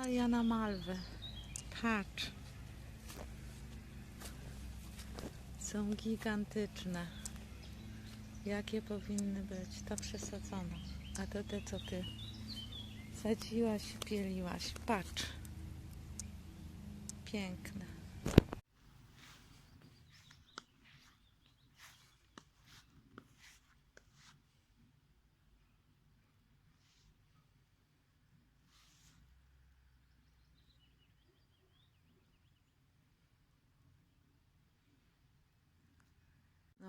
Talia na malwę. Patrz. Są gigantyczne. Jakie powinny być? To przesadzono. A to te, co ty sadziłaś, pieliłaś. Patrz. Piękne.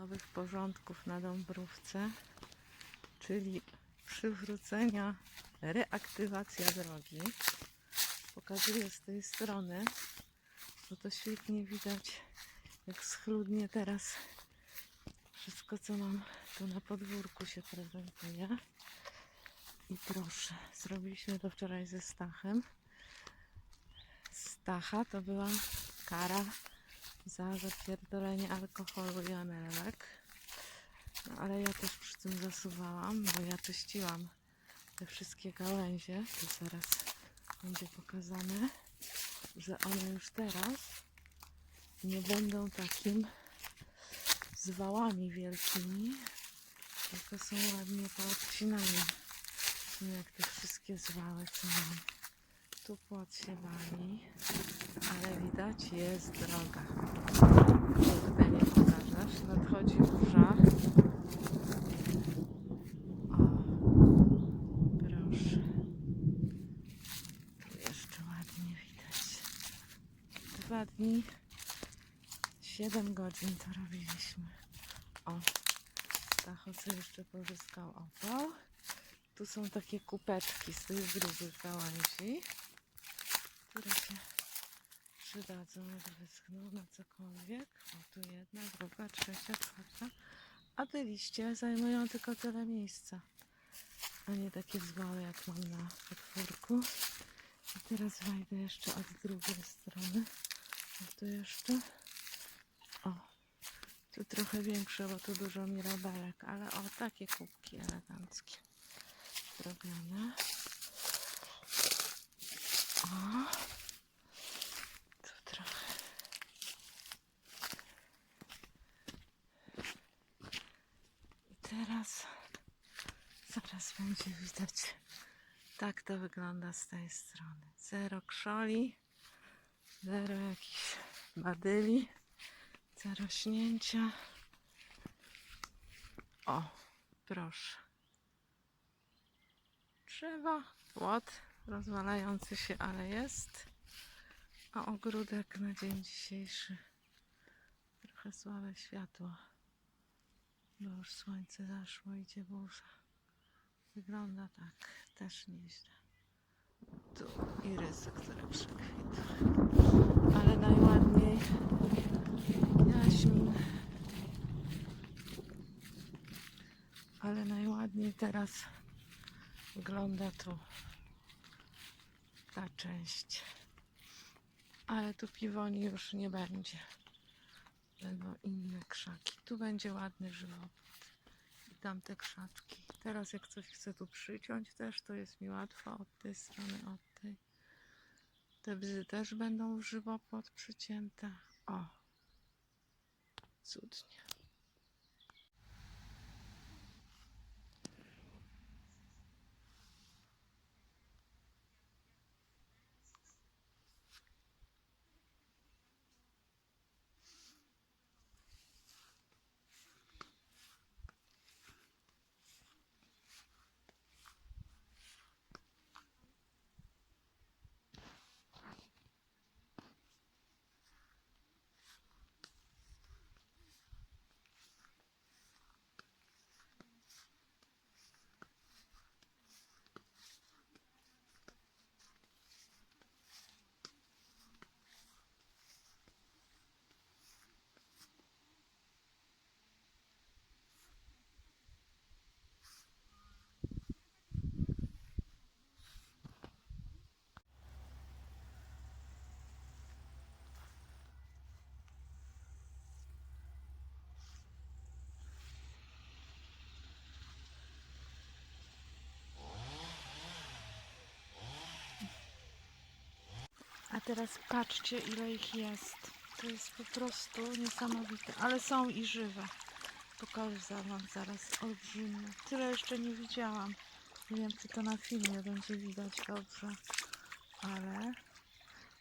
Nowych porządków na Dąbrówce, czyli przywrócenia, reaktywacja drogi. Pokazuję z tej strony, bo to świetnie widać, jak schludnie teraz wszystko, co mam tu na podwórku się prezentuje. I proszę, zrobiliśmy to wczoraj ze Stachem. Stacha to była kara za zapierdolenie alkoholu i anelek. No, ale ja też przy tym zasuwałam, bo ja czyściłam te wszystkie gałęzie. To zaraz będzie pokazane, że one już teraz nie będą takim zwałami wielkimi, tylko są ładnie poodcinane. Nie jak te wszystkie zwały, co mam. Tu płot się wali, ale widać jest droga. Kurde, nie pokażesz. Nadchodzi burza. O, proszę. Tu jeszcze ładnie widać. Dwa dni, siedem godzin to robiliśmy. O, co jeszcze pozyskał opał. Tu są takie kupeczki z tych grubych gałęzi, które się przydadzą, wyschną na cokolwiek. O, tu jedna, druga, trzecia, czwarta. A te liście zajmują tylko tyle miejsca, a nie takie zwałe, jak mam na podwórku. I teraz wejdę jeszcze od drugiej strony. O, tu jeszcze. O, tu trochę większe, bo tu dużo mirabelek, ale o, takie kubki eleganckie zrobione. O, tu trochę. I teraz zaraz będzie widać. Tak to wygląda z tej strony. Zero krzoli, zero jakichś badyli, zero śnięcia. O, proszę drzewa, płot rozwalający się, ale jest. A ogródek na dzień dzisiejszy trochę słabe światło, bo już słońce zaszło, idzie burza. Wygląda tak, też nieźle. Tu irysy, które przekwitły. Ale najładniej jaśmin. Ale najładniej teraz wygląda tu ta część. Ale tu piwoni już nie będzie. Będą inne krzaki. Tu będzie ładny żywopłot. I tamte krzaczki. Teraz jak coś chcę tu przyciąć też, to jest mi łatwo od tej strony, od tej. Te bzy też będą w żywopłot przycięte. O! Cudnie. Teraz patrzcie, ile ich jest. To jest po prostu niesamowite. Ale są i żywe. Pokażę wam zaraz olbrzymie. Tyle jeszcze nie widziałam. Nie wiem, czy to na filmie będzie widać dobrze. Ale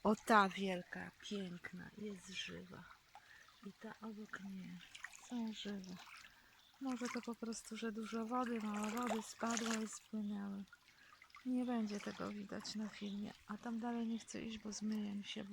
o ta wielka, piękna jest żywa. I ta obok nie. Są żywe. Może to po prostu, że dużo wody, mało wody spadło i spłynęły. Nie będzie tego widać na filmie. A tam dalej nie chcę iść, bo zmyję się.